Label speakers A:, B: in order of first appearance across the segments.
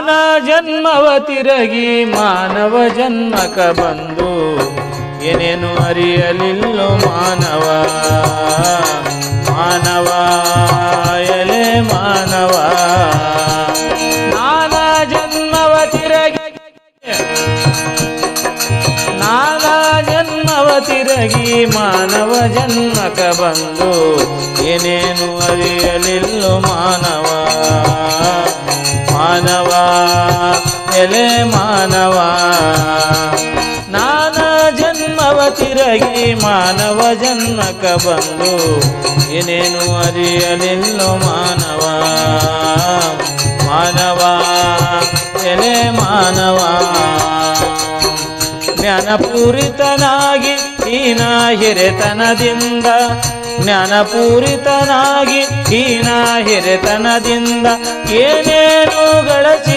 A: ನಾನಾ ಜನ್ಮವ ತಿರಗಿ ಮಾನವ ಜನ್ಮಕ ಬಂದು ಏನೇನು ಅರಿಯಲಿಲ್ಲೋ ಮಾನವ. ಮಾನವ ಎಲೆ ಮಾನವ. ನಾನಾ ಜನ್ಮವ ತಿರಗಿ ನಾನಾ ಜನ್ಮವ ತಿರಗಿ ಮಾನವ ಜನ್ಮಕ ಬಂದು ಏನೇನು ಅರಿಯಲಿಲ್ಲೋ ಮಾನವ. ಮಾನವ, ಎಲೆ ಮಾನವ. ನಾನಾ ಜನ್ಮವ ತಿರಗಿ ಮಾನವ ಜನ್ಮಕ ಬಂದು, ಏನೇನು ಅರಿಯಲಿಲ್ಲ ಮಾನವ. ಮಾನವ, ಎಲೆ ಮಾನವ. ಜ್ಞಾನಪೂರಿತನಾಗಿ ನಾ ಹಿರೆತನದಿಂದ ಜ್ಞಾನಪೂರಿತನಾಗಿ ಹೀನ ಹಿರೆತನದಿಂದ ಏನೇನು ಗಳಿಸಿದೋ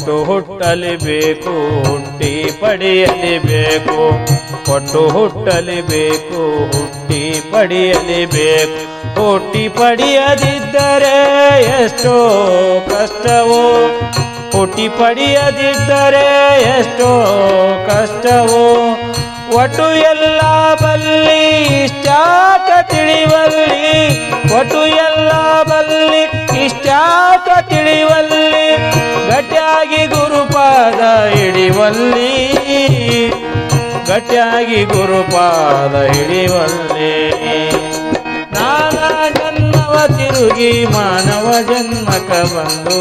A: ಕೊಟ್ಟು ಹುಟ್ಟಲಿಬೇಕು ಹುಟ್ಟಿ ಪಡೆಯಲಿಬೇಕು ಕೊಟ್ಟು ಹುಟ್ಟಲಿಬೇಕು ಹುಟ್ಟಿ ಪಡೆಯಲಿಬೇಕು ಹುಟ್ಟಿ ಪಡೆಯದಿದ್ದರೆ ಎಷ್ಟೋ ಕಷ್ಟವೋ. ಹುಟ್ಟಿ ಪಡೆಯದಿದ್ದರೆ ಎಷ್ಟೋ ಕಷ್ಟವೋ. ಒಟ್ಟು ಎಲ್ಲ ಬಲ್ಲಿ ಇಷ್ಟಾಟ ತಿಳಿವಲ್ಲಿ. ಒಟ್ಟು ಎಲ್ಲ ಬಲ್ಲಿ ಇಷ್ಟಾಟ ತಿಳಿವಲ್ಲಿ. ಗಟ್ಟಿಯಾಗಿ ಗುರುಪಾದ ಹಿಡಿವಲ್ಲಿ, ಗಟ್ಟಿಯಾಗಿ ಗುರುಪಾದ ಹಿಡಿವಲ್ಲಿ. ನಾನಾ ಜನ್ಮವ ತಿರುಗಿ ಮಾನವ ಜನ್ಮಕ ಬಂದು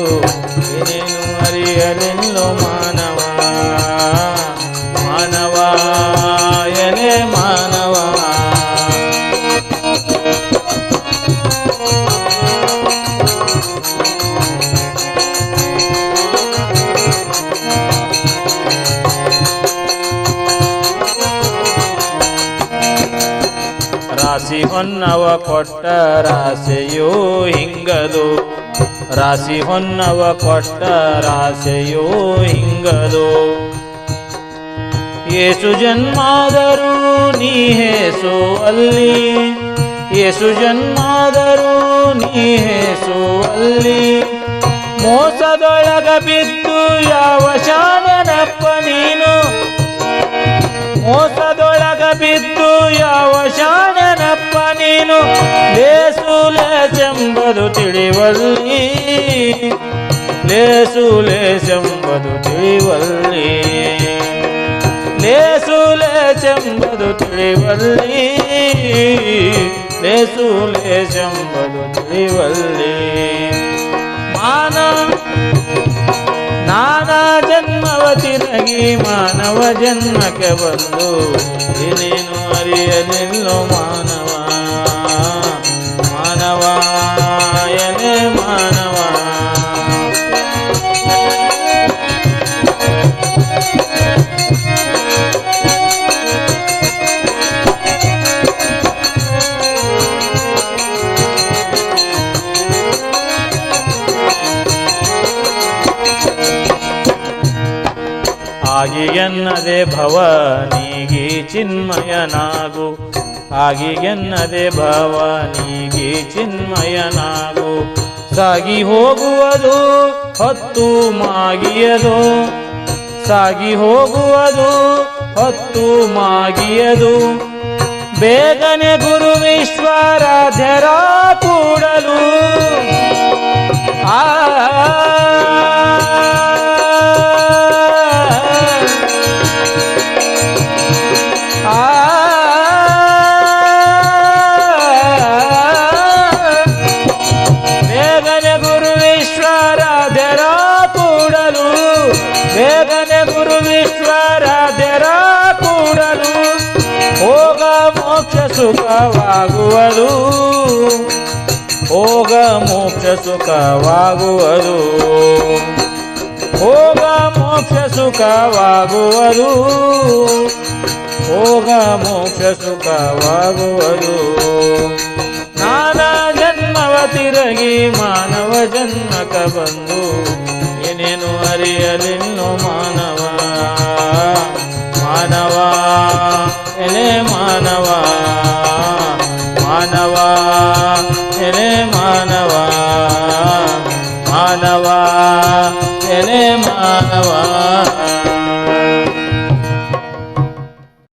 A: ಏನೇನು ಅರಿಯಲೆಲ್ಲೋ ಮಾನವ ರಾಶಿ ಹೊನ್ನವ ಕೊಟ್ಟ ರಾಸೆಯೋ ಹಿಂಗದು. ರಾಶಿ ಹೊನ್ನವ ಕೊಟ್ಟ ರಾಸೆಯೋ ಹಿಂಗದು. ಏಸು ಜನ್ಮಾದರೂ ನೀ ಹೇಸು ಅಲ್ಲಿ. ಏಸು ಜನ್ಮಾದರೂ ನೀ ಹೇಸು ಅಲ್ಲಿ. ಮೋಸದೊಳಗ ಬಿದ್ದು ಯಾವ ಶಾಮನಪ್ಪ ನೀನು. ಮೋಸದೊಳಗ ಬಿದ್ದು ಯಾವ ಶಾಣನಪ್ಪ ನೀನು? ಲೇಸು ಲೇಸೆಂಬುದು ತಿಳಿವಲ್ಲಿ. ಲೇಸು ಲೇಸೆಂಬುದು ತಿಳಿವಲ್ಲಿ. ಲೇಸು ಲೇಸೆಂಬುದು ತಿಳಿವಲ್ಲಿ. ಲೇಸು ಲೇಸೆಂಬುದು ತಿಳಿವಲ್ಲಿ. ತಿರಗಿ ಮಾನವ ಜನ್ಮಕ್ಕೆ ಬಂದು ಏನೇನು ಆಗಿ ಎನ್ನದೆ ಭವ, ನೀಗಿ ಚಿನ್ಮಯನಾಗು. ಆಗಿ ಎನ್ನದೆ ಭವ, ನೀಗಿ ಚಿನ್ಮಯನಾಗು. ಸಾಗಿ ಹೋಗುವುದು, ಹೊತ್ತು ಮಾಗಿಯದು. ಸಾಗಿ ಹೋಗುವುದು, ಹೊತ್ತು ಮಾಗಿಯದು. ಬೇಗನೆ ಗುರು ವಿಶ್ವರಾಧ್ಯರ ಕೂಡಲು. ಆ ಗುರು ದೇರ ಕೂಡಲು ಬೇಗನೆ ಗುರು ವಿಶ್ವ ಈಶ್ವರಾಧ್ಯರ ಕೂಡಲು ಹೋಗ ಮೋಕ್ಷ, ಸುಖವಾಗುವುದು. ಹೋಗ ಮೋಕ್ಷ, ಸುಖವಾಗುವುದು. ಹೋಗ ಮೋಕ್ಷ, ಸುಖವಾಗುವುದು. ಹೋಗ ಮೋಕ್ಷ, ಸುಖವಾಗುವುದು. ನಾನಾ ಜನ್ಮವ ತಿರಗಿ ಮಾನವ ಜನ್ಮಕ ಬಂದು, ಏನೇನು ಅರಿಯಲಿನ್ನು ಮಾನವ ಮಾನವ ಎಲೆ ಮಾನವ ಮಾನವ